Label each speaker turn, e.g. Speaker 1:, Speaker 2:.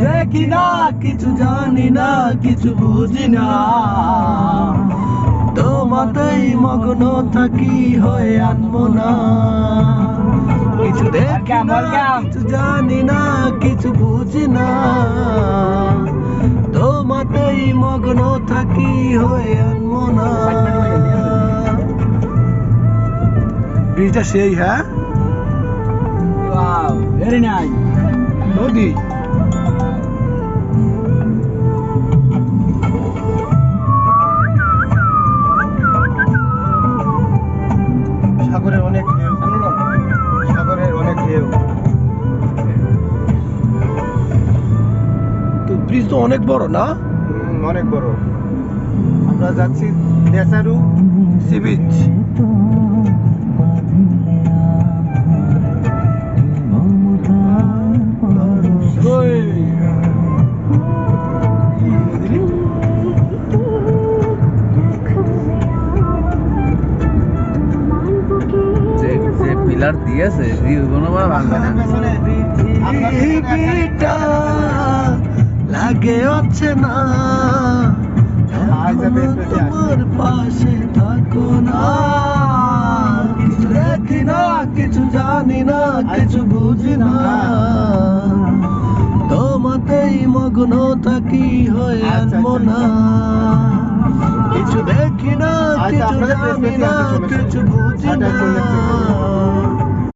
Speaker 1: দেখি না কিছু জানি না কিছু বুঝি না তোমাতেই মগ্ন থাকি হয়ে আনব না কিছু দেখি না কিছু জানি না কিছু বুঝি মগ্ন থাকি হয়ে আনব না ব্রিজটা সেই হ্যাঁ?
Speaker 2: ভেরি নাইস
Speaker 1: নদী। সাগরের অনেক ঢেউ সাগরের অনেক ঢেউ। তো ব্রিজ তো অনেক বড় না?
Speaker 3: অনেক বড়। আমরা যাচ্ছি দেসারু
Speaker 1: সি বিচ।
Speaker 2: পিলার দিয়েছে কোনো ভাঙবে না
Speaker 1: লাগে না। এখনও তোমার পাশে থাকো না। কিছু দেখি না কিছু জানি না কিছু বুঝি না। তোমাতেই মগ্ন থাকি হয়ে
Speaker 3: আচ্ছা,
Speaker 1: আনব
Speaker 3: আচ্ছা,
Speaker 1: না। কিছু দেখি না
Speaker 3: আচ্ছা,
Speaker 1: কিছু জানি না কিছু। বুঝি
Speaker 3: আচ্ছা, চলে আসুন।
Speaker 1: না